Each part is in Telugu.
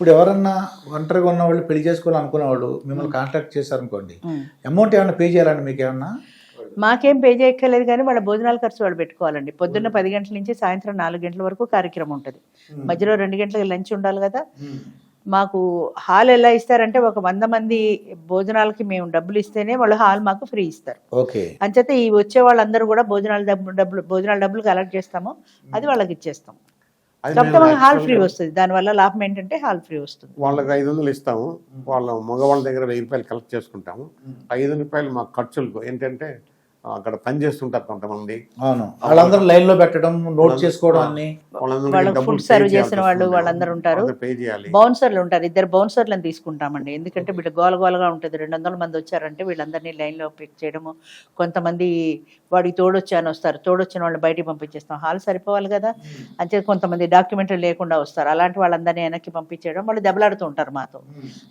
ఇప్పుడు ఎవరన్నా ఒంటరిగా ఉన్న వాళ్ళు పెళ్ళి చేసుకోవాలనుకునే వాళ్ళు మిమ్మల్ని కాంటాక్ట్ చేశారనుకోండి. అమౌంట్ ఏమైనా పే చేయాలండి మీకు ఏమన్నా మాకేం పే చేయక్కర్లేదు కానీ వాళ్ళ భోజనాల ఖర్చు వాళ్ళు పెట్టుకోవాలండి. పొద్దున్న పది గంటల నుంచి సాయంత్రం నాలుగు గంటల వరకు కార్యక్రమం ఉంటుంది. మధ్యలో రెండు గంటలకు లంచ్ ఉండాలి కదా. మాకు హాల్ ఎలా ఇస్తారంటే ఒక వంద మంది భోజనాలకి మేము డబ్బులు ఇస్తేనే వాళ్ళు హాల్ మాకు ఫ్రీ ఇస్తారు. ఓకే. అంచేత ఈ వచ్చే వాళ్ళందరూ కూడా భోజనాల డబ్బు డబ్బులు భోజనాల డబ్బులు కలెక్ట్ చేస్తాము. అది వాళ్ళకి ఇచ్చేస్తాం. కాకపోతే మనకి హాల్ ఫ్రీ వస్తుంది. దానివల్ల లాభం ఏంటంటే హాల్ ఫ్రీ వస్తుంది. వాళ్ళకి ఐదు వందలు ఇస్తాము. వాళ్ళ మగవాళ్ళ దగ్గర వెయ్యి రూపాయలు కలెక్ట్ చేసుకుంటాము. ఐదు రూపాయలు మా ఖర్చులకు ఏంటంటే అక్కడ పని చేస్తుంటారు కొంతమంది. అవును. వాళ్ళందరూ లైన్లో పెట్టడం నోట్ చేసుకోవడం అన్ని. వాళ్ళకి ఫుడ్ సర్వ్ చేసిన వాళ్ళు. వాళ్ళందరూ ఉంటారు. బౌన్సర్లు ఉంటారు. ఇద్దరు బౌన్సర్లను తీసుకుంటామండి. ఎందుకంటే వీళ్ళు గోల గోలగా ఉంటుంది. రెండు వందల మంది వచ్చారంటే వీళ్ళందరినీ లైన్లో పిక్ చేయడము. కొంతమంది వాడికి తోడొచ్చాను వస్తారు. తోడొచ్చిన వాళ్ళు బయటికి పంపించేస్తాం. హాల్ సరిపోవాలి కదా? అంతే కొంతమంది డాక్యుమెంటరీ లేకుండా వస్తారు. అలాంటి వాళ్ళందరినీ వెనక్కి పంపించేయడం. వాళ్ళు దెబ్బలాడుతూ ఉంటారు మాతో.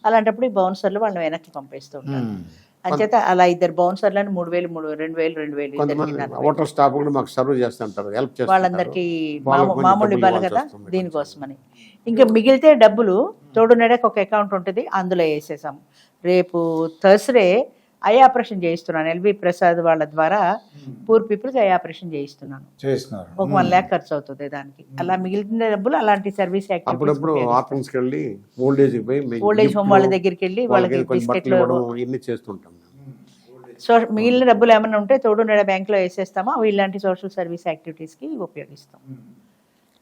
అలాంటప్పుడు ఈ బౌన్సర్లు వాళ్ళని వెనక్కి పంపిస్తూ ఉంటారు. అంచేత అలా ఇద్దరు బౌన్సర్లను మూడు వేలు మూడు రెండు వేలు రెండు వేలు. హోటల్ స్టాఫ్ కూడా మాకు సర్వ్ చేస్తుంటారు హెల్ప్ చేస్తారు వాళ్ళందరికీ మామూలు ఇవ్వాలి కదా. దీనికోసమని ఇంకా మిగిలితే డబ్బులు తోడు నెడకు ఒక అకౌంట్ ఉంటుంది అందులో వేసేసాం రేపు థర్స్డే ఐ ఆపరేషన్ చేయిస్తున్నాను. ఎల్వి ప్రసాద్ వాళ్ళ ద్వారా పూర్ పీపుల్కి ఐ ఆపరేషన్ చేయిస్తున్నాను. చేస్తున్నారు ఒక వన్ ల్యాక్ ఖర్చు అవుతుంది దానికి. అలా మిగిలిన డబ్బులు అలాంటి సర్వీస్ ఓల్డ్ ఏజ్ హోమ్ వాళ్ళ దగ్గరికి వెళ్ళి వాళ్ళకి బిస్కెట్లు చేస్తుంటాం సో మిగిలిన డబ్బులు ఏమైనా ఉంటే తోడు బ్యాంక్లో వేసేస్తామో. అవి ఇలాంటి సోషల్ సర్వీస్ యాక్టివిటీస్కి ఉపయోగిస్తాం.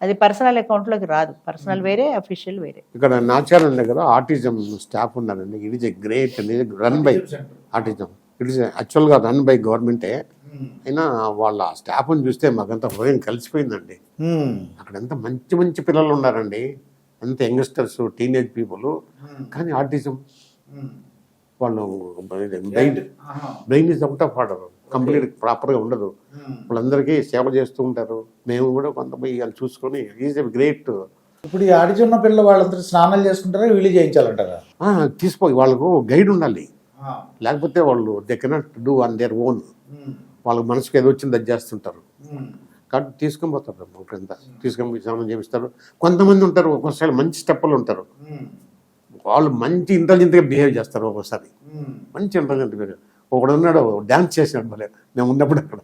అది పర్సనల్ అకౌంట్లోకి రాదు. పర్సనల్ వేరే అఫీషియల్ వేరే. ఇక్కడ నాచారం దగ్గర ఆర్టిజం స్టాఫ్ ఉన్నారండి. It is a great run by. Autism it is యాక్చువల్గా రన్ బై గవర్నమెంటే అయినా వాళ్ళ స్టాఫ్ని చూస్తే మాకంతా హృదయం కలిసిపోయిందండి. ఉమ్. అక్కడ ఎంత మంచి మంచి పిల్లలు ఉన్నారండి. అంత యంగ్స్టర్స్ టీనేజ్ పీపుల్ కానీ ఆర్టిజం. వాళ్ళు brain brain is out of order complete ప్రాపర్గా ఉండదు. వాళ్ళందరికీ సేవ చేస్తూ ఉంటారు. మేము కూడా కొంత పోయి వాళ్ళు చూసుకొని ఈజ్ ఎ గ్రేట్ ఇప్పుడు ఈ ఆడిచున్న పిల్లలు వాళ్ళందరూ స్నానాలు చేసుకుంటారా వీళ్ళు చేయించాలంటారా? తీసిపోయి వాళ్ళకు గైడ్ ఉండాలి. లేకపోతే వాళ్ళు they cannot do on their own వాళ్ళకి మనసుకు ఏదో వచ్చింది అది చేస్తుంటారు. కాబట్టి తీసుకొని పోతారు కింద తీసుకొని స్నానం చేపిస్తారు. కొంతమంది ఉంటారు ఒక్కోసారి మంచి స్టెప్పులు ఉంటారు. వాళ్ళు మంచి ఇంటెలిజెంట్గా బిహేవ్ చేస్తారు ఒక్కోసారి. మంచి ఇంటెలిజెంట్ బిహేవ్ ఒకడు ఉన్నాడు డాన్స్ చేసినాడు భలే. మేము ఉన్నప్పుడు అక్కడ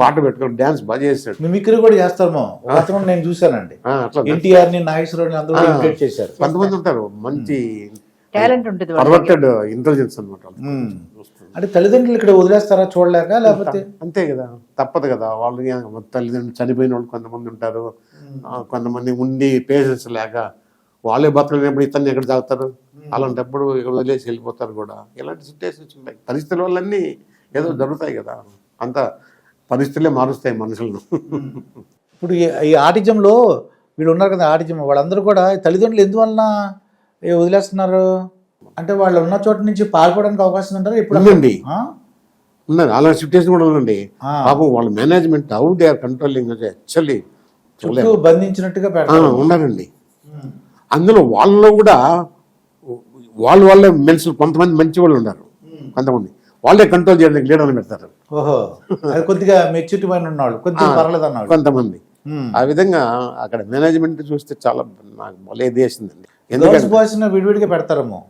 పాట పెట్టుకొని డాన్స్ బాగా చేసాడు మిమిక్రీ కూడా అతను నేను చూశానండి. ఎన్టీఆర్ని నాగేశ్వరరావు చేశారు. కొంతమంది ఉంటారు మంచి టాలెంట్ ఉంటుంది పర్వర్టెడ్ ఇంటెలిజెన్స్ అనమాట. అంటే తల్లిదండ్రులు ఇక్కడ వదిలేస్తారా చూడలేక లేకపోతే? అంతే కదా. తప్పదు కదా. వాళ్ళు తల్లిదండ్రులు చనిపోయిన వాళ్ళు కొంతమంది ఉంటారు. కొంతమంది ఉండి పేషెన్స్ లేక వాళ్ళే బతకలేనప్పుడు ఇతన్ని ఎక్కడ తాగుతారు? అలాంటప్పుడు ఇక్కడ వదిలేసి వెళ్ళిపోతారు కూడా. ఇలాంటి సిచ్యువేషన్స్ ఉంటాయి. పరిస్థితుల వల్లన్నీ ఏదో జరుగుతాయి కదా. అంత పరిస్థితులే మారుస్తాయి మనుషులను. ఇప్పుడు ఈ- ఈ ఆటిజంలో వీళ్ళు ఉన్నారు కదా ఆటిజం. వాళ్ళందరూ కూడా తల్లిదండ్రులు ఎందువలన ఏ వదిలేస్తున్నారు? అంటే వాళ్ళు ఉన్న చోట నుంచి పారిపోవడానికి అవకాశం ఉంటారు ఇప్పుడు ఉందండి? ఉన్నారు అలాంటి సిచ్యువేషన్ కూడా ఉందండి. పాపం వాళ్ళ management how they are controlling actually బంధించినట్టుగా ఉన్నారండి అందులో వాళ్ళలో కూడా వాళ్ళ వాళ్ళే మనుషులు కొంతమంది మంచి వాళ్ళు ఉన్నారు కొంతమంది. వాళ్ళే కంట్రోల్ చేయడానికి లీడర్లు పెడతారు. కొద్దిగా మెచ్యూరిటీ పైన ఉన్నాడు కొద్దిగా పర్లేదు అన్నాడు కొంతమంది. ఆ విధంగా అక్కడ మేనేజ్మెంట్ చూస్తే చాలా నాకు భలే వేసిందండి. గర్ల్స్ ఎందుకంటే బాయ్స్ విడివిడిగా పెడతారేమో.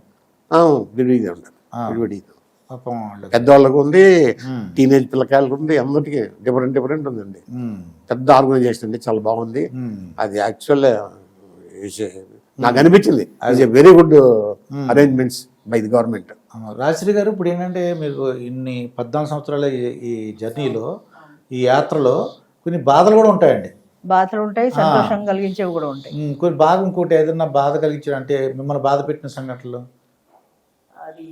విడివిడిగా ఉంటారు. విడివిడిగా. పాపం పెద్దవాళ్ళకు ఉంది. టీనేజ్ పిల్లకాయలకు ఉంది అందరికీ డిఫరెంట్ డిఫరెంట్ ఉందండి. పెద్ద ఆర్గనైజేషన్ అండి చాలా బాగుంది. అది యాక్చువల్ నాకు అనిపించింది. It's a very good arrangements by the government Rajashree గారు ఇప్పుడు ఏంటంటే మీకు ఇన్ని పద్నాలుగు సంవత్సరాల ఈ జర్నీలో ఈ యాత్రలో కొన్ని బాధలు కూడా ఉంటాయండి. బాధలు ఉంటాయి సంతోషం కలిగించేవి కూడా ఉంటాయి. కొన్ని బాగా ఇంకోటి ఏదైనా బాధ కలిగించడం అంటే మిమ్మల్ని బాధ పెట్టిన సంఘటనలు?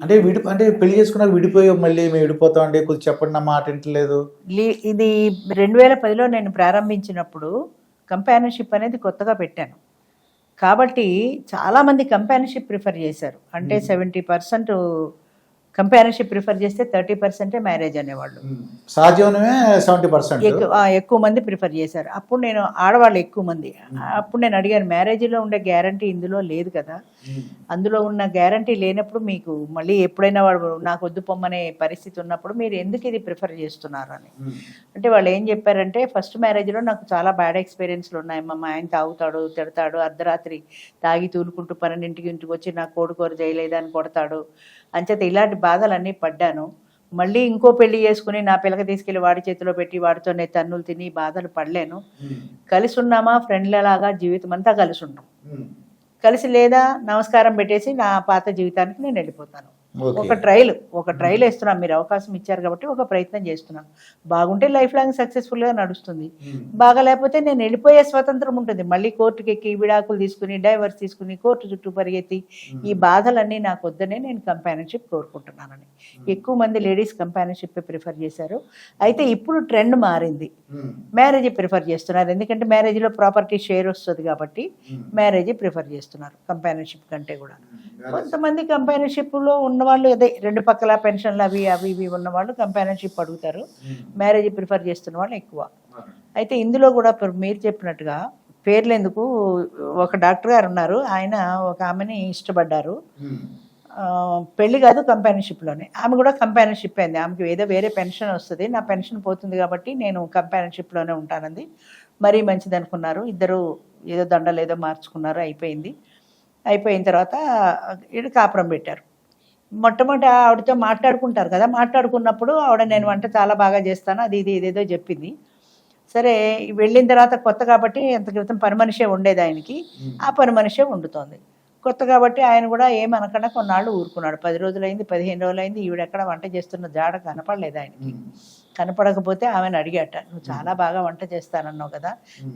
అంటే విడి అంటే పెళ్ళి చేసుకున్నాక విడిపోయి మళ్ళీ మేము విడిపోతాం అండి కొద్దిగా చెప్పండి నా మాట వింటలేదు. ఇది రెండు వేల పదిలో నేను ప్రారంభించినప్పుడు కంపానియన్షిప్ అనేది కొత్తగా పెట్టాను. కాబట్టి చాలామంది కంపానియన్షిప్ ప్రిఫర్ చేశారు. అంటే సెవెంటీ పర్సెంట్ కంపారిజన్షిప్ ప్రిఫర్ చేస్తే థర్టీ పర్సెంటే మ్యారేజ్ అనేవాళ్ళు. సహజీవనమే సెవెంటీ పర్సెంట్. ఎక్కువ మంది ప్రిఫర్ చేశారు. అప్పుడు నేను ఆడవాళ్ళు ఎక్కువ మంది. అప్పుడు నేను అడిగాను మ్యారేజ్లో ఉండే గ్యారంటీ ఇందులో లేదు కదా? అందులో ఉన్న గ్యారంటీ లేనప్పుడు మీకు మళ్ళీ ఎప్పుడైనా వాడు నాకు వద్దు పొమ్మనే పరిస్థితి ఉన్నప్పుడు మీరు ఎందుకు ఇది ప్రిఫర్ చేస్తున్నారు అని. అంటే వాళ్ళు ఏం చెప్పారంటే ఫస్ట్ మ్యారేజ్లో నాకు చాలా బ్యాడ్ ఎక్స్పీరియన్స్లు ఉన్నాయి మా ఆయన తాగుతాడు తిడతాడు అర్ధరాత్రి తాగి తూలుకుంటూ పన్నెండింటికి ఇంటికి వచ్చి నా కోడుకోరు చేయలేదని కొడతాడు. అంచేత ఇలాంటి బాధలన్నీ పడ్డాను. మళ్ళీ ఇంకో పెళ్ళి చేసుకుని నా పిల్లక తీసుకెళ్ళి వాడి చేతిలో పెట్టి వాడితోనే తన్నులు తిని బాధలు పడలేను. కలిసి ఉన్నామా? ఫ్రెండ్లలాగా జీవితం అంతా కలిసి ఉంటాం కలిసి లేదా నమస్కారం పెట్టేసి నా పాత జీవితానికి నేను వెళ్ళిపోతాను. ఒక ట్రైల్ ఒక ట్రైల్ వేస్తున్నాం మీరు అవకాశం ఇచ్చారు కాబట్టి ఒక ప్రయత్నం చేస్తున్నాను బాగుంటే లైఫ్ లాంగ్ సక్సెస్ఫుల్గా నడుస్తుంది. బాగా లేకపోతే నేను వెళ్ళిపోయే స్వతంత్రం ఉంటుంది. మళ్ళీ కోర్టుకి ఎక్కి విడాకులు తీసుకుని డైవర్స్ తీసుకుని కోర్టు చుట్టూ పరిగెత్తి ఈ బాధలన్నీ నాకు వద్దనే నేను కంపానియన్షిప్ కోరుకుంటున్నానని. ఎక్కువ మంది లేడీస్ కంపానియన్షిప్ ప్రిఫర్ చేశారు. అయితే ఇప్పుడు ట్రెండ్ మారింది. మ్యారేజ్ ప్రిఫర్ చేస్తున్నారు. ఎందుకంటే మ్యారేజ్లో ప్రాపర్టీ షేర్ వస్తుంది కాబట్టి మ్యారేజ్ ప్రిఫర్ చేస్తున్నారు కంపానియన్షిప్ కంటే కూడా. కొంతమంది కంపానియన్షిప్లో ఉన్నవాళ్ళు అదే రెండు పక్కల పెన్షన్లు అవి అవి ఇవి ఉన్నవాళ్ళు కంపానియన్షిప్ అడుగుతారు. మ్యారేజ్ ప్రిఫర్ చేస్తున్న వాళ్ళు ఎక్కువ. అయితే ఇందులో కూడా మీరు చెప్పినట్టుగా పేర్లు ఎందుకు ఒక డాక్టర్ గారు ఉన్నారు. ఆయన ఒక ఆమెని ఇష్టపడ్డారు. ఆ, పెళ్ళి కాదు కంపానియన్షిప్లోనే. ఆమె కూడా కంపానియన్షిప్ అయింది. ఆమెకి ఏదో వేరే పెన్షన్ వస్తుంది. నా పెన్షన్ పోతుంది కాబట్టి నేను కంపానియన్షిప్లోనే ఉంటానంది. మరీ మంచిది అనుకున్నారు. ఇద్దరు ఏదో దండలు ఏదో మార్చుకున్నారు. అయిపోయింది. అయిపోయిన తర్వాత ఇటు కాపురం పెట్టారు. మొట్టమొదటి ఆవిడతో మాట్లాడుకుంటారు కదా మాట్లాడుకున్నప్పుడు ఆవిడ నేను వంట చాలా బాగా చేస్తాను అది ఇది ఇదేదో చెప్పింది. సరే వెళ్ళిన తర్వాత కొత్త కాబట్టి ఎంత క్రితం పని మనిషే ఉండేది ఆయనకి ఆ పని మనిషే వండుతోంది. కొత్త కాబట్టి ఆయన కూడా ఏమనకుండా కొన్నాళ్ళు ఊరుకున్నాడు. పది రోజులైంది పదిహేను రోజులైంది ఈవిడ ఎక్కడ వంట చేస్తున్న జాడ కనపడలేదు ఆయనకి. కనపడకపోతే ఆమెను అడిగాట నువ్వు చాలా బాగా వంట చేస్తానన్నావు కదా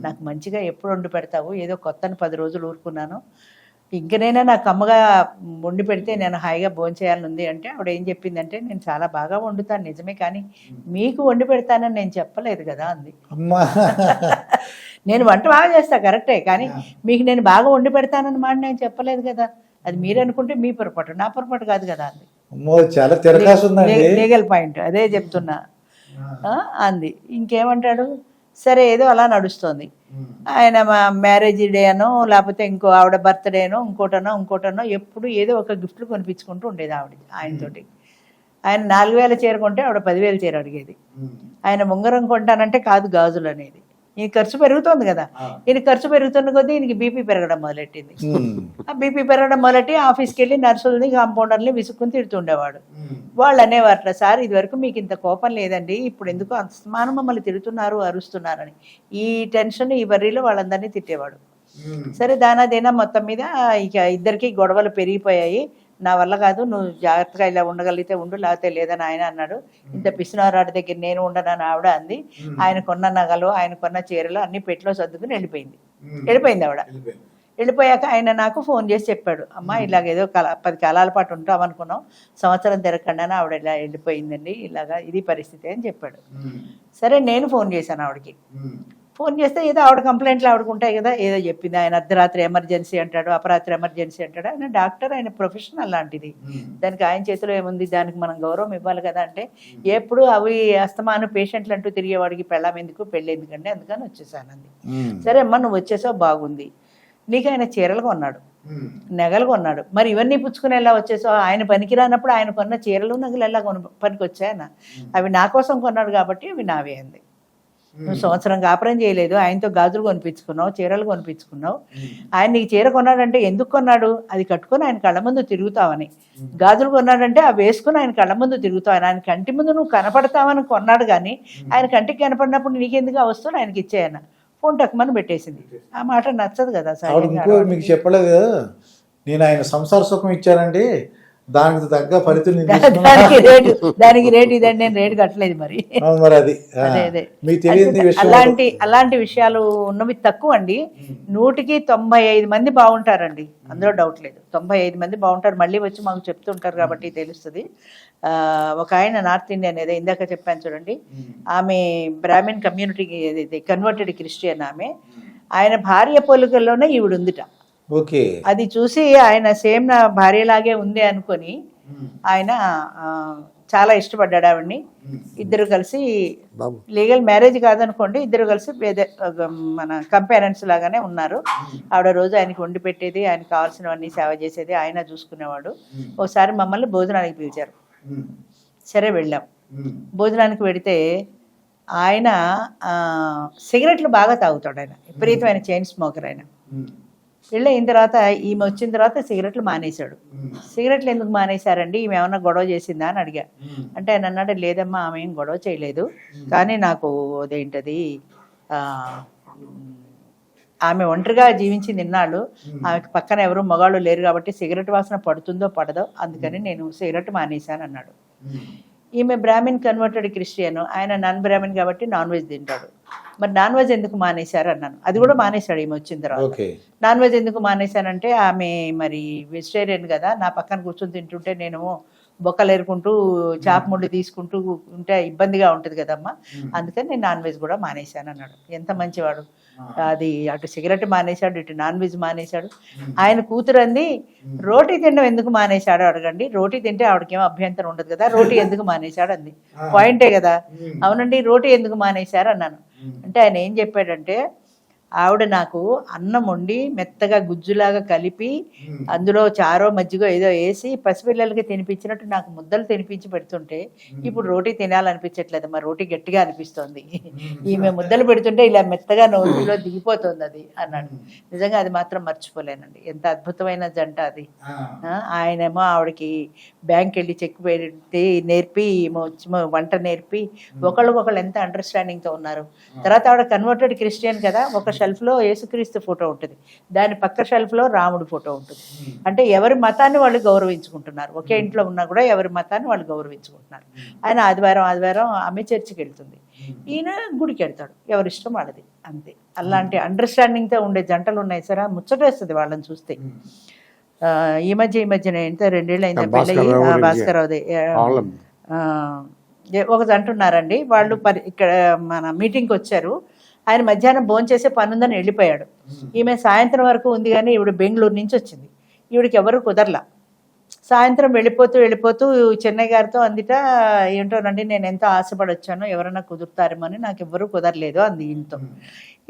నాకు మంచిగా ఎప్పుడు వండి పెడతావు? ఏదో కొత్తని పది రోజులు ఊరుకున్నాను ఇంకనైనా నాకు అమ్మగా వండి పెడితే నేను హాయిగా భోంచేయాలని ఉంది అంటే ఆవిడ ఏం చెప్పిందంటే నేను చాలా బాగా వండుతాను నిజమే కానీ మీకు వండి పెడతానని నేను చెప్పలేదు కదా అంది. అమ్మా. నేను వంట బాగా చేస్తా కరెక్టే కానీ మీకు నేను బాగా వండి పెడతానని మాట నేను చెప్పలేదు కదా. అది మీరు అనుకుంటే మీ పొరపాటు నా పొరపాటు కాదు కదా అంది. చాలా లీగల్ పాయింట్ అదే చెప్తున్నా. అంది. ఇంకేమంటాడు? సరే ఏదో అలా నడుస్తోంది. ఆయన మా మ్యారేజ్ డే అనో లేకపోతే ఇంకో ఆవిడ బర్త్డేనో ఇంకోటనో ఇంకోటనో ఎప్పుడు ఏదో ఒక గిఫ్ట్లు కొనిపించుకుంటూ ఉండేది ఆవిడ ఆయనతోటి. ఆయన నాలుగు వేల చీర కొంటే ఆవిడ పదివేల చీర అడిగేది. ఆయన ఉంగరం కొంటానంటే కాదు గాజులు అనేది. ఈ ఖర్చు పెరుగుతోంది కదా. ఈయన ఖర్చు పెరుగుతున్న కొద్దీ ఈయనకి బీపీ పెరగడం మొదలెట్టింది. ఆ బీపీ పెరగడం మొదలెట్టి ఆఫీస్కి వెళ్ళి నర్సుల్ని కాంపౌండర్ని విసుక్కుని తిడుతుండేవాడు. వాళ్ళు అనేవారట సార్ ఇదివరకు మీకు ఇంత కోపం లేదండి. ఇప్పుడు ఎందుకు అంతమానం మమ్మల్ని తిడుతున్నారు అరుస్తున్నారని. ఈ టెన్షన్ ఈ వర్రీలో వాళ్ళందరినీ తిట్టేవాడు. సరే దానాదేనా మొత్తం మీద ఇక ఇద్దరికి గొడవలు పెరిగిపోయాయి. నా వల్ల కాదు నువ్వు జాగ్రత్తగా ఇలా ఉండగలిగితే ఉండు లేకపోతే లేదని ఆయన అన్నాడు. ఇంత పిసినారాడి దగ్గర నేను ఉండనని ఆవిడ అంది. ఆయన కొన్న నగలు ఆయన కొన్న చీరలు అన్ని పెట్టులో సర్దుకుని వెళ్ళిపోయింది. వెళ్ళిపోయింది ఆవిడ. వెళ్ళిపోయాక ఆయన నాకు ఫోన్ చేసి చెప్పాడు అమ్మ ఇలాగ ఏదో కల పది కాలాల పాటు ఉంటాం అనుకున్నాం సంవత్సరం తిరగకుండా ఆవిడ ఇలా వెళ్ళిపోయిందండి ఇలాగా ఇది పరిస్థితి అని చెప్పాడు. సరే నేను ఫోన్ చేశాను ఆవిడకి. ఫోన్ చేస్తే ఏదో ఆవిడ కంప్లైంట్లు ఆవిడకు ఉంటాయి కదా ఏదో చెప్పింది. ఆయన అర్ధరాత్రి ఎమర్జెన్సీ అంటాడు అపరాత్రి ఎమర్జెన్సీ అంటాడు. ఆయన డాక్టర్ ఆయన ప్రొఫెషనల్ లాంటిది. దానికి ఆయన చేతిలో ఏముంది? దానికి మనం గౌరవం ఇవ్వాలి కదా అంటే ఎప్పుడు అవి అస్తమాను పేషెంట్లు అంటూ తిరిగేవాడికి పెళ్ళాం ఎందుకు పెళ్ళి ఎందుకంటే అందుకని వచ్చేసాను అంది. ఉమ్. సరే అమ్మ నువ్వు వచ్చేసావు బాగుంది. నీకు ఆయన చీరలు కొన్నాడు. నగలు కొన్నాడు. మరి ఇవన్నీ పుచ్చుకుని ఎలా వచ్చేసావు? ఆయన పనికి రానప్పుడు ఆయన కొన్న చీరలు నగలు ఎలా కొన పనికి వచ్చాయన అవి నా కోసం కొన్నాడు కాబట్టి అవి నావే అంది. నువ్వు సంవత్సరం కాపురం చేయలేదు ఆయనతో గాజులు కొనిపించుకున్నావు చీరలు కొనిపించుకున్నావు. ఆయన నీకు చీర కొన్నాడంటే ఎందుకు కొన్నాడు? అది కట్టుకొని ఆయన కళ్ళ ముందు తిరుగుతావని. గాజులు కొన్నాడంటే అవి వేసుకుని ఆయన కళ్ళ ముందు తిరుగుతావని. ఆయన కంటి ముందు నువ్వు కనపడతావని కొన్నాడు కానీ ఆయన కంటికి కనపడినప్పుడు నీకెందుకు ఆ వస్తువులు ఆయనకి ఇచ్చేయన ఫోన్ టక్మని పెట్టేసింది. ఆ మాట నచ్చదు కదా ఇంకో మీకు చెప్పలేదు. నేను ఆయన సంసార సుఖం ఇచ్చానండి. దానికి తగ్గ ఫలితం. దానికి రేటు దానికి రేటు ఇదండి నేను రేటు కట్టలేదు మరి. మరి అది తెలియని అలాంటి అలాంటి విషయాలు ఉన్నవి తక్కువ అండి. నూటికి తొంభై ఐదు మంది బాగుంటారండి. అందులో డౌట్ లేదు. తొంభై ఐదు మంది బాగుంటారు. మళ్ళీ వచ్చి మాకు చెప్తుంటారు కాబట్టి తెలుస్తుంది. ఆ, ఒక ఆయన నార్త్ ఇండియన్ ఏదో ఇందాక చెప్పాను చూడండి. ఆమె బ్రాహ్మిన్ కమ్యూనిటీకి కన్వర్టెడ్ క్రిస్టియన్ ఆమె ఆయన భార్య పోలికల్లోనే ఈవిడ ఉందిట ఓకే. అది చూసి ఆయన సేమ్ నా భార్యలాగే ఉంది అనుకొని ఆయన చాలా ఇష్టపడ్డాడు ఆవిడ్ని. ఇద్దరు కలిసి లీగల్ మ్యారేజ్ కాదనుకోండి ఇద్దరు కలిసి మన కంపారెంట్స్ లాగానే ఉన్నారు. ఆవిడ రోజు ఆయనకి వండి పెట్టేది ఆయనకి కావాల్సినవన్నీ సేవ చేసేది ఆయన చూసుకునేవాడు. ఒకసారి మమ్మల్ని భోజనానికి పిలిచారు. సరే వెళ్ళాం. భోజనానికి వెడితే ఆయన ఆ, సిగరెట్లు బాగా తాగుతాడు ఆయన. విపరీతమైన చైన్ స్మోకర్ ఆయన. వెళ్ళి అయిన తర్వాత ఈమె వచ్చిన తర్వాత సిగరెట్లు మానేశాడు. సిగరెట్లు ఎందుకు మానేశారండి? ఈమె ఏమన్నా గొడవ చేసిందా అని అడిగా. అంటే ఆయన అన్నాడు లేదమ్మా ఆమె ఏం గొడవ చేయలేదు. కానీ నాకు అదేంటది ఆ, ఆమె ఒంటరిగా జీవించింది ఇన్నాళ్ళు. ఆమెకి పక్కన ఎవరు మగాళ్ళు లేరు కాబట్టి సిగరెట్ వాసన పడుతుందో పడదో అందుకని నేను సిగరెట్ మానేశాను అన్నాడు. ఈమె బ్రాహ్మిన్ కన్వర్టెడ్ క్రిస్టియన్. ఆయన నాన్ బ్రాహ్మిన్ కాబట్టి నాన్ వెజ్ తింటాడు. మరి నాన్ వెజ్ ఎందుకు మానేశారు అన్నాను. అది కూడా మానేశాడు ఈమె వచ్చిన తర్వాత. నాన్ వెజ్ ఎందుకు మానేశానంటే ఆమె మరి వెజిటేరియన్ కదా నా పక్కన కూర్చొని తింటుంటే నేను బొక్కలు ఏరుకుంటూ చాప ముళ్ళు తీసుకుంటూ ఉంటే ఇబ్బందిగా ఉంటుంది కదమ్మా. అందుకని నేను నాన్ వెజ్ కూడా మానేశాను అన్నాడు. ఎంత మంచివాడు. అది అటు సిగరెట్ మానేశాడు ఇటు నాన్ వెజ్ మానేశాడు. ఆయన కూతురు అంది రోటీ తినడం ఎందుకు మానేశాడు అడగండి. రోటీ తింటే ఆవిడకి అభ్యంతరం ఉండదు కదా. రోటీ ఎందుకు మానేశాడు అంది. పాయింటే కదా. అవునండి రోటీ ఎందుకు మానేశారు అన్నాను. అంటే ఆయన ఏం చెప్పాడంటే ఆవిడ నాకు అన్నం వండి మెత్తగా గుజ్జులాగా కలిపి అందులో చారో మజ్జిగో ఏదో వేసి పసిపిల్లలకి తినిపించినట్టు నాకు ముద్దలు తినిపించి పెడుతుంటే ఇప్పుడు రోటీ తినాలనిపించట్లేదు. మా రోటీ గట్టిగా అనిపిస్తోంది. ఈమె ముద్దలు పెడుతుంటే ఇలా మెత్తగా నోటిలో దిగిపోతుంది అది అన్నాడు. నిజంగా అది మాత్రం మర్చిపోలేనండి. ఎంత అద్భుతమైన జంట అది. ఆయనేమో ఆవిడకి బ్యాంక్ వెళ్ళి చెక్ పెట్టి నేర్పి వంట నేర్పి. ఒకళ్ళకొకళ్ళు ఎంత అండర్స్టాండింగ్తో ఉన్నారు. తర్వాత ఆవిడ కన్వర్టెడ్ క్రిస్టియన్ కదా ఒక షెల్ఫ్లో యేసుక్రీస్తు ఫోటో ఉంటుంది. దాని పక్క షెల్ఫ్లో రాముడు ఫోటో ఉంటుంది. అంటే ఎవరి మతాన్ని వాళ్ళు గౌరవించుకుంటున్నారు? ఒకే ఇంట్లో ఉన్నా కూడా ఎవరి మతాన్ని వాళ్ళు గౌరవించుకుంటున్నారు? ఆయన ఆదివారం ఆదివారం ఆమె చర్చికి వెళ్తుంది. ఈయన గుడికి వెళ్తాడు. ఎవరిష్టం వాళ్ళది. అంతే. అలాంటి అండర్స్టాండింగ్తో ఉండే జంటలు ఉన్నాయి సరే? ముచ్చటేస్తుంది వాళ్ళని చూస్తే. ఆ, ఈ మధ్య ఈ మధ్యన ఎంత? రెండేళ్ళు అయిందా. భాస్కరరావుది ఒక జంట ఉన్నారండి. వాళ్ళు పరి ఇక్కడ మన మీటింగ్కి వచ్చారు. ఆయన మధ్యాహ్నం భోజనం చేసే పని ఉందని వెళ్ళిపోయాడు ఈమె సాయంత్రం వరకు ఉంది కానీ ఈవిడ బెంగళూరు నుంచి వచ్చింది. ఈవిడికి ఎవరు కుదరలా. సాయంత్రం వెళ్ళిపోతూ వెళ్ళిపోతూ చెన్నై గారితో అందిట ఏంటోనండి నేను ఎంతో ఆశపడి వచ్చాను ఎవరైనా కుదురుతారేమో అని నాకు ఎవ్వరూ కుదరలేదు అంది ఈయనతో.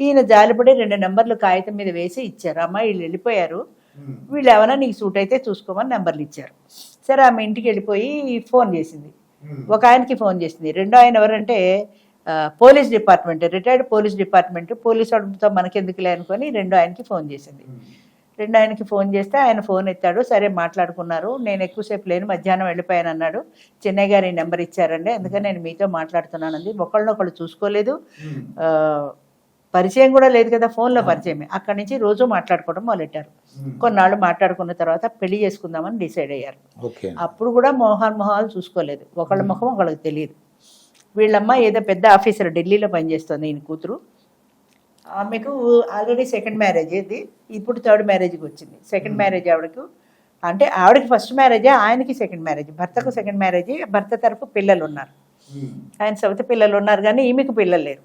ఈయన జాలిపడి రెండు నెంబర్లు కాగితం మీద వేసి ఇచ్చారు. అమ్మ వీళ్ళు వెళ్ళిపోయారు. వీళ్ళు ఏమైనా నీకు సూట్ అయితే చూసుకోమని నెంబర్లు ఇచ్చారు. సరే ఆమె ఇంటికి వెళ్ళిపోయి ఫోన్ చేసింది. ఒక ఆయనకి ఫోన్ చేసింది. రెండో ఆయన ఎవరంటే police department retired police department police వాడితో మనకెందుకులే అనుకొని రెండో ఆయనకి ఫోన్ చేసింది. రెండు ఆయనకి ఫోన్ చేస్తే ఆయన ఫోన్ ఎత్తాడు సరే మాట్లాడుకున్నారు నేను ఎక్కువసేపు లేను మధ్యాహ్నం వెళ్ళిపోయాను అన్నాడు. చెన్నై గారు నెంబర్ ఇచ్చారండి అందుకని నేను మీతో మాట్లాడుతున్నానండి ఒకళ్ళనొకళ్ళు చూసుకోలేదు. ఆ, పరిచయం కూడా లేదు కదా ఫోన్లో పరిచయమే. అక్కడి నుంచి రోజు మాట్లాడుకోవడం మొదలెట్టారు. కొన్నాళ్ళు మాట్లాడుకున్న తర్వాత పెళ్ళి చేసుకుందామని డిసైడ్ అయ్యారు. అప్పుడు కూడా మోహన్ మొహాలు చూసుకోలేదు. ఒకళ్ళ ముఖం ఒకళ్ళకి తెలియదు. వీళ్ళమ్మ ఏదో పెద్ద ఆఫీసర్ ఢిల్లీలో పనిచేస్తుంది ఈయన కూతురు. ఆమెకు ఆల్రెడీ సెకండ్ మ్యారేజ్ ఇది. ఇప్పుడు థర్డ్ మ్యారేజ్కి వచ్చింది. సెకండ్ మ్యారేజ్ ఆవిడకు. అంటే ఆవిడకి ఫస్ట్ మ్యారేజ్ ఆయనకి సెకండ్ మ్యారేజ్. భర్తకు సెకండ్ మ్యారేజ్ భర్త తరపు పిల్లలు ఉన్నారు. ఆయన సవిత పిల్లలు ఉన్నారు కానీ ఈమెకు పిల్లలు లేరు.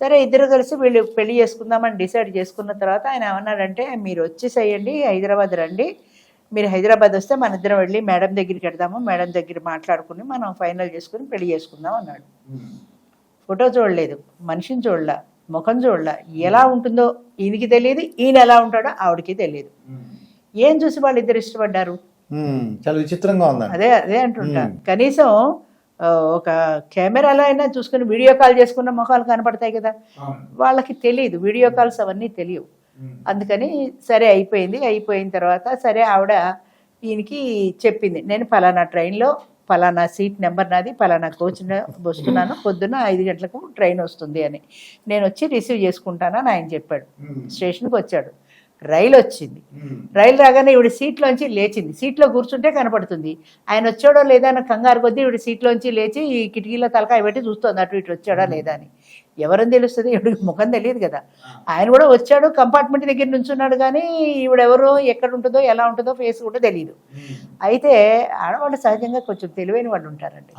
సరే ఇద్దరు కలిసి వీళ్ళు పెళ్ళి చేసుకుందామని డిసైడ్ చేసుకున్న తర్వాత ఆయన ఏమన్నాడంటే మీరు వచ్చేసేయండి హైదరాబాద్ రండి మీరు హైదరాబాద్ వస్తే మన ఇద్దరం వెళ్ళి మేడం దగ్గరికి వెళ్దాము మేడం దగ్గర మాట్లాడుకుని మనం ఫైనల్ చేసుకుని పెళ్ళి చేసుకుందాం అన్నాడు. ఫోటో చూడలేదు మనిషిని చూడలా ముఖం చూడలా ఎలా ఉంటుందో ఈయనకి తెలియదు ఈయన ఎలా ఉంటాడో ఆవిడకి తెలియదు. ఏం చూసి వాళ్ళు ఇద్దరు ఇష్టపడ్డారు? మ్మ్. చాలా విచిత్రంగా ఉందండి. అదే అదే అంటుంటా. కనీసం ఒక కెమెరాలో అయినా చూసుకుని వీడియో కాల్ చేసుకున్న ముఖాలు కనపడతాయి కదా. వాళ్ళకి తెలియదు వీడియో కాల్స్ అవన్నీ తెలియవు. అందుకని సరే అయిపోయింది. అయిపోయిన తర్వాత సరే ఆవిడ ఈయనకి చెప్పింది. నేను ఫలానా ట్రైన్లో ఫలానా సీట్ నెంబర్ నాది ఫలానా కోచ్ వస్తున్నాను. పొద్దున్న ఐదు గంటలకు ట్రైన్ వస్తుంది అని. నేను వచ్చి రిసీవ్ చేసుకుంటానని ఆయన చెప్పాడు. స్టేషన్కి వచ్చాడు. రైలు వచ్చింది రైలు రాగానే ఈవిడ సీట్లోంచి లేచింది. సీట్లో కూర్చుంటే కనపడుతుంది. ఆయన వచ్చాడో లేదా అని కంగారు కొద్దీ ఈవిడ సీట్లోంచి లేచి ఈ కిటికీలో తలకాయ పెట్టి చూస్తోంది అటు ఇటు వచ్చాడా లేదా అని. ఎవరని తెలుస్తుంది? ఈవిడికి ముఖం తెలియదు కదా. ఆయన కూడా వచ్చాడు కంపార్ట్మెంట్ దగ్గర నుంచున్నాడు కానీ ఈవిడెవరో ఎక్కడ ఉంటుందో ఎలా ఉంటుందో ఫేస్ కూడా తెలియదు అయితే ఆడవాళ్ళు సహజంగా కొంచెం తెలివైన వాళ్ళు ఉంటారండి.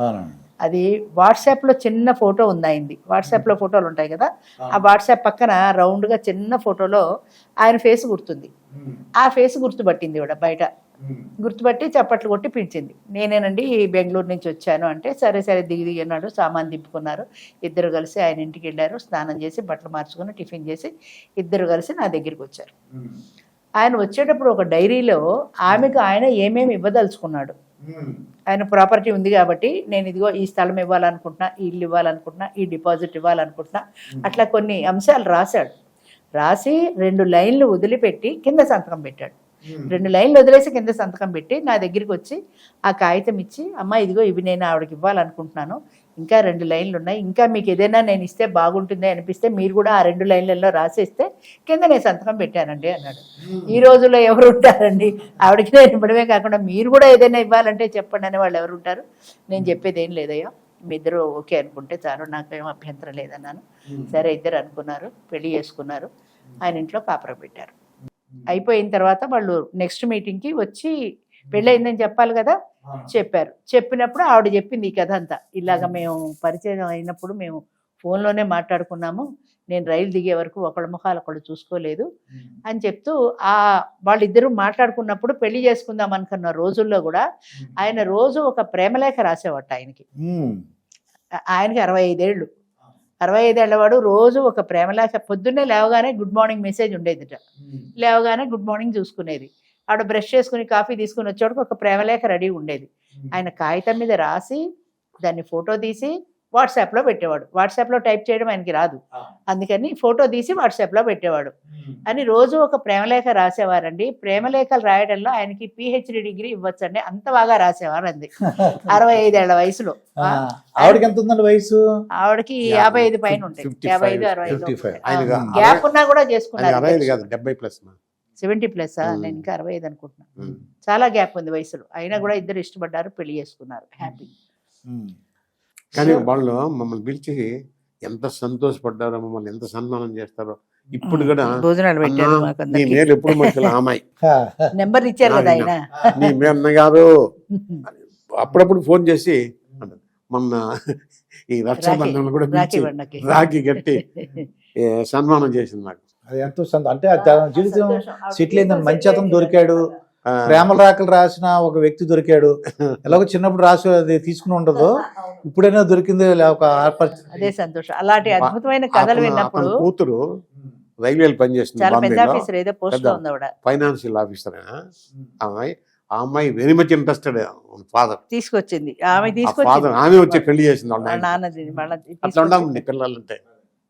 అది వాట్సాప్లో చిన్న ఫోటో ఉంది ఆయనది వాట్సాప్లో ఫోటోలు ఉంటాయి కదా? ఆ. వాట్సాప్ పక్కన రౌండ్గా చిన్న ఫోటోలో ఆయన ఫేస్ గుర్తుంది. ఆ ఫేస్ గుర్తుపట్టింది కూడా బయట. గుర్తుపట్టి చప్పట్లు కొట్టి పిలిచింది. నేనేనండి బెంగళూరు నుంచి వచ్చాను. అంటే సరే సరే దిగి దిగి అన్నాడు. సామాన్ దింపుకున్నారు ఇద్దరు కలిసి ఆయన ఇంటికి వెళ్ళారు. స్నానం చేసి బట్టలు మార్చుకుని టిఫిన్ చేసి ఇద్దరు కలిసి నా దగ్గరికి వచ్చారు. ఆయన వచ్చేటప్పుడు ఒక డైరీలో ఆమెకు ఆయన ఏమేమి ఇవ్వదలుచుకున్నాడు. ఆయన ప్రాపర్టీ ఉంది కాబట్టి నేను ఇదిగో ఈ స్థలం ఇవ్వాలనుకుంటున్నా ఈ ఇల్లు ఇవ్వాలనుకుంటున్నా ఈ డిపాజిట్ ఇవ్వాలనుకుంటున్నా. అట్లా కొన్ని అంశాలు రాశాడు. రాసి రెండు లైన్లు వదిలిపెట్టి కింద సంతకం పెట్టాడు. రెండు లైన్లు వదిలేసి కింద సంతకం పెట్టి నా దగ్గరికి వచ్చి ఆ కాగితం ఇచ్చి అమ్మ ఇదిగో ఇవి నేను ఆవిడకి ఇవ్వాలనుకుంటున్నాను. ఇంకా రెండు లైన్లు ఉన్నాయి. ఇంకా మీకు ఏదైనా నేను ఇస్తే బాగుంటుంది అనిపిస్తే మీరు కూడా ఆ రెండు లైన్లలో రాసేస్తే కింద నేను సంతకం పెట్టానండి అన్నాడు. ఈ రోజుల్లో ఎవరు ఉంటారండి? ఆవిడకి నేను ఇవ్వడమే కాకుండా మీరు కూడా ఏదైనా ఇవ్వాలంటే చెప్పండి అని వాళ్ళు ఎవరు ఉంటారు? నేను చెప్పేది ఏం లేదయ్యా. మీ ఇద్దరు ఓకే అనుకుంటే చాలు నాకేం అభ్యంతరం లేదన్నాను. సరే ఇద్దరు అనుకున్నారు పెళ్ళి చేసుకున్నారు. ఆయన ఇంట్లో కాపురం పెట్టారు. అయిపోయిన తర్వాత వాళ్ళు నెక్స్ట్ మీటింగ్కి వచ్చి పెళ్ళయిందని చెప్పాలి కదా? చెప్పారు. చెప్పినప్పుడు ఆవిడ చెప్పింది ఈ కథ అంతా. ఇలాగ మేము పరిచయం అయినప్పుడు మేము ఫోన్లోనే మాట్లాడుకున్నాము. నేను రైలు దిగే వరకు ఒకళ్ళ ముఖాలు ఒకళ్ళు చూసుకోలేదు అని చెప్తూ ఆ వాళ్ళిద్దరూ మాట్లాడుకున్నప్పుడు పెళ్ళి చేసుకుందాం అనుకున్న రోజుల్లో కూడా ఆయన రోజు ఒక ప్రేమలేఖ రాసేవాట ఆయనకి. ఆయనకి అరవై ఐదేళ్ళు అరవై ఐదేళ్ళ వాడు రోజు ఒక ప్రేమలేఖ. పొద్దున్నే లేవగానే గుడ్ మార్నింగ్ మెసేజ్ ఉండేదిట. లేవగానే గుడ్ మార్నింగ్ చూసుకునేది. ఆవిడ బ్రష్ చేసుకుని కాఫీ తీసుకుని వచ్చేవాడికి ఒక ప్రేమలేఖ రెడీ ఉండేది. ఆయన కాగితం మీద రాసి దాన్ని ఫోటో తీసి వాట్సాప్లో పెట్టేవాడు. వాట్సాప్లో టైప్ చేయడం ఆయనకి రాదు. అందుకని ఫోటో తీసి వాట్సాప్లో పెట్టేవాడు. అని రోజు ఒక ప్రేమలేఖ రాసేవారండి. ప్రేమలేఖలు రాయడంలో ఆయనకి పిహెచ్డి డిగ్రీ ఇవ్వచ్చండి. అంత బాగా రాసేవారు అంది అరవై ఐదేళ్ళ వయసులో. ఆవిడకి ఎంత ఉందండి వయసు? ఆవిడకి యాభై ఐదు పైన ఉంటాయి 55, యాభై ఐదు అరవై ఐదు. 55. ఆయనగా గ్యాప్ ఉన్నా కూడా చేసుకున్నారు. Seventy plus. నేను ఇంకా అరవై ఐదు అనుకుంటున్నాను. చాలా గ్యాప్ ఉంది వయసులో. అయినా కూడా ఇద్దరు ఇష్టపడ్డారు పెళ్ళి చేసుకున్నారు హ్యాపీ. కానీ వాళ్ళు మమ్మల్ని పిలిచి ఎంత సంతోషపడ్డారో మమ్మల్ని ఎంత సన్మానం చేస్తారో ఇప్పుడు కూడా భోజనాలు పెట్టారు నీ. మేలు ఎప్పుడు మనుషులు అమ్మాయి. నెంబర్ ఇచ్చారు కదా ఆయన. నీ మేన్న గారు అప్పుడప్పుడు ఫోన్ చేసి. మొన్న ఈ రక్షాబంధంలో కూడా రాఖీ కట్టి సన్మానం చేసింది నాకు. అది ఎంతో సంత అంటే తన జీవితం సెటిల్ అయిందని మంచి అతను దొరికాడు. ప్రేమల రాకలు రాసిన ఒక వ్యక్తి దొరికాడు. ఎలాగో చిన్నప్పుడు రాసి అది తీసుకుని ఉండదు. ఇప్పుడైనా దొరికింది ఒక ఆర్పర్- అదే సంతోషం. అలాంటి అద్భుతమైన కథలు విన్నప్పుడు కూతురు రైల్వేలు పనిచేస్తుంది ఆవిడ. Financial officer? అమ్మాయి ఆ అమ్మాయి వెరీ మచ్ ఇంట్రెస్టెడ్ ఫాదర్ తీసుకొచ్చింది. ఆమె ఫాదర్ తీసుకొచ్చింది. ఆమె వచ్చి పెళ్ళి చేసింది అట్లా ఉండాలి తీసుకొచ్చింది. పిల్లలంటే.